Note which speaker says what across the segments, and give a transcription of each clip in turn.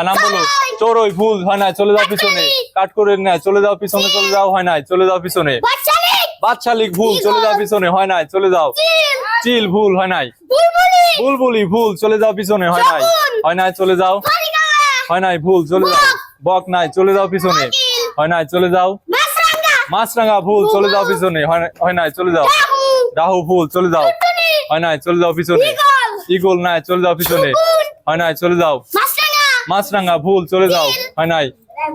Speaker 1: হ্যাঁ নাম বলো চোরই ভুল হয় নাই চলে যাও পিছনে কাট করে নেয় চলে যাও পিছনে চলে যাও হয় নাই চলে যাও পিছনে
Speaker 2: বাচ্চালিক
Speaker 1: ভুল চলে যাও পিছনে হয় নাই চলে যাও
Speaker 2: চিল
Speaker 1: ভুল হয় নাই
Speaker 2: বুলবুলি
Speaker 1: বুলবুলি ভুল চলে যাও পিছনে হয় নাই হয় নাই চলে যাও হয় নাই ভুল চলে যাও বক নাই চলে যাও পিছনে হয় নাই চলে যাও মাছরাঙা ভুল চলে যাও পিছনে হয় নাই- হয় চলে যাও
Speaker 2: রাহু
Speaker 1: ভুল চলে যাও হয় নাই চলে যাও পিছনে
Speaker 2: ইগল
Speaker 1: ইগল নাই চলে যাও পিছনে হয় নাই চলে যাও
Speaker 2: মাছরাঙ্গা
Speaker 1: ভুল চলে যাও হয় নাই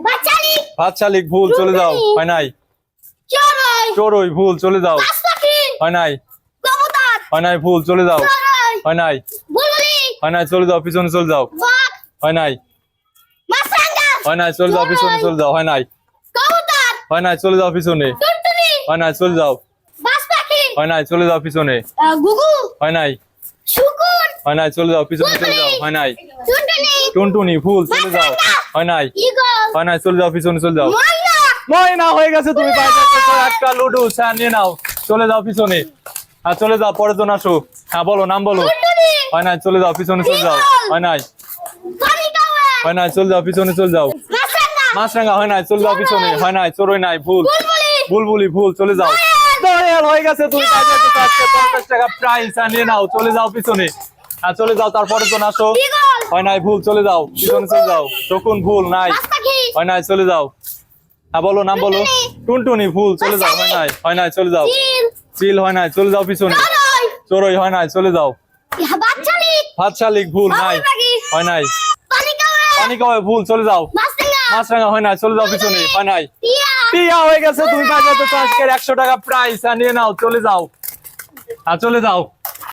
Speaker 2: বাচ্চালিক
Speaker 1: ভাত শালিক ভুল চলে যাও হয় নাই
Speaker 2: চড়ই
Speaker 1: চোরই ভুল চলে যাও হয় নাই হয় নাই ভুল চলে যাও হয় নাই হয় নাই চলে যাও পিছনে চলে যাও হয় নাই হয় নাই চলে যাও পিছনে চলে যাও হয় নাই হয় নাই চলে যাও পিছনে হয় নাই চলে যাও হয় নাই চলে যাও পিছনে হয় নাই হয় নাই চলে যাও পিছনে চলে যাও হয় নাই
Speaker 2: টুনটুনি
Speaker 1: ভুল চলে যাও। হয় নাই। হয় নাই চলে যাও পিছনে চলে যাও।
Speaker 2: ময়না
Speaker 1: হয়ে গেছে তুমি একটা লুডু হ্যাঁ নিয়ে নাও। চলে যাও পিছনে। হ্যাঁ চলে যাও পরের জন আসো হ্যাঁ বলো নাম বলো। হয় নাই চলে যাও পিছনে চলে যাও। হয় নাই। হয় নাই চলে যাও পিছনে চলে যাও।
Speaker 2: মাছরাঙ্গা
Speaker 1: হয় নাই চলে যাও পিছনে। হয় নাই চড়ই নাই ভুল।
Speaker 2: বুলবুলি!
Speaker 1: ভুল চলে যাও। হয়ে গেছে তুমি পঞ্চাশ টাকা প্রাইস নিয়ে নাও। চলে যাও পিছনে। হ্যাঁ চলে যাও তারপরের জন আসো। হয় নাই ভুল চলে যাও। পিছনে চলে যাও। শকুন ভুল নাই। হয় নাই চলে যাও। হ্যাঁ বলো নাম বলো। টুনটুনি। ভুল চলে যাও। হয় নাই হয় নাই চলে যাও।
Speaker 2: চিল।
Speaker 1: হয় নাই চলে যাও পিছনে।
Speaker 2: চড়ই।
Speaker 1: হয় নাই চলে যাও।
Speaker 2: ইহা বাচ্চালিক
Speaker 1: ভাত শালিক ভুল নাই। হয় নাই। পানি খাওয়ায় ভুল চলে যাও। মাছরাঙা। হয় নাই চলে যাও পিছনে। হয় নাই। টিয়া। হয়ে গেছে তুমি বাজাতে তো আজকের একশো টাকা প্রাইস নিয়ে নাও চলে যাও। আর চলে যাও।